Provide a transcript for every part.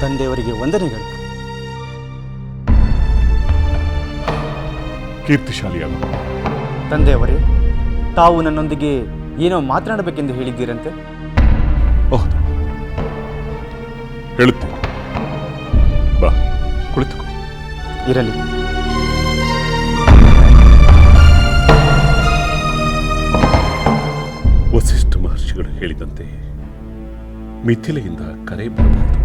ತಂದೆಯವರಿಗೆ ವಂದನೆಗಳು. ಕೀರ್ತಿಶಾಲಿಯಾಗು. ತಂದೆಯವರೇ ತಾವು ನನ್ನೊಂದಿಗೆ ಏನೋ ಮಾತನಾಡಬೇಕೆಂದು ಹೇಳಿದ್ದೀರಂತೆ? ಹೌದು ಹೇಳುತ್ತೇನೆ. ಬಾ ಕುಳಿತುಕೋ. ಇರಲಿ. ವಸಿಷ್ಠ ಮಹರ್ಷಿಗಳು ಹೇಳಿದಂತೆ ಮಿಥಿಲೆಯಿಂದ ಕರೆ ಬರಬಹುದು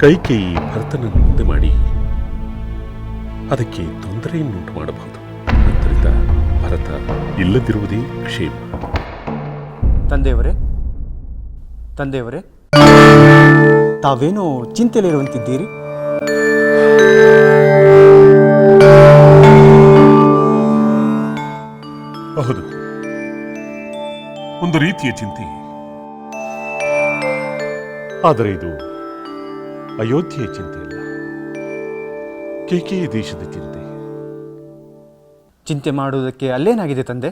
ಕೈಕೇಯಿ ಭರತನನ್ನು ಮುಂದೆ ಮಾಡಿ ಅದಕ್ಕೆ ತೊಂದರೆಯನ್ನುಂಟು ಮಾಡಬಹುದು ಆದ್ದರಿಂದ ಭರತ ಇಲ್ಲದಿರುವುದೇ ಕ್ಷೇಮ. ತಂದೆಯವರೇ ತಂದೆಯವರೇ. ತಾವೇನೋ ಚಿಂತೆಯಲ್ಲಿರುವಂತಿದ್ದೀರಿ? ಹೌದು. ಒಂದು ರೀತಿಯ ಚಿಂತೆ. ಆದರೆ ಇದು ಅಯೋಧ್ಯೆಯ ಚಿಂತೆ ಇಲ್ಲ. ಕೇಕೆಯ ದೇಶದ ಚಿಂತೆ. ಚಿಂತೆ ಮಾಡುವುದಕ್ಕೆ ಅಲ್ಲೇನಾಗಿದೆ ತಂದೆ?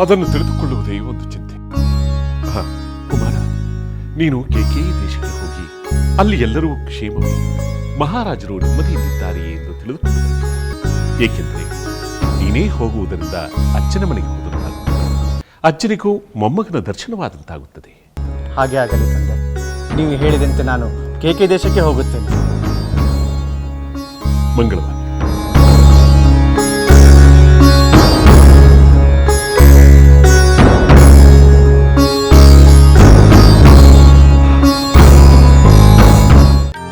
ಅದನ್ನು ತಿಳಿದುಕೊಳ್ಳುವುದೇ ಒಂದು ಚಿಂತೆ. ಕುಮಾರ ನೀನು ಕೇಕೆಯ ದೇಶಕ್ಕೆ ಹೋಗಿ ಅಲ್ಲಿ ಎಲ್ಲರೂ ಕ್ಷೇಮವೇ ಮಹಾರಾಜರು ನೆಮ್ಮದಿಯಲ್ಲಿದ್ದಾರೆಯೇ ಎಂದು ತಿಳಿದುಕೊಳ್ಳಬೇಕು. ಏಕೆಂದರೆ ನೀನೇ ಹೋಗುವುದರಿಂದ ಅಜ್ಜನ ಮನೆಗೆ ಹೋದಂತಾಗುತ್ತದೆ ಅಜ್ಜನಿಗೂ ಮೊಮ್ಮಗನ ದರ್ಶನವಾದಂತಾಗುತ್ತದೆ. ಹಾಗೆ ಆಗಲಿ ತಂದೆ. ನೀವು ಹೇಳಿದಂತೆ ನಾನು ಕೆ ದೇಶಕ್ಕೆ ಹೋಗುತ್ತೇನೆ. ಮಂಗಳವಾರ.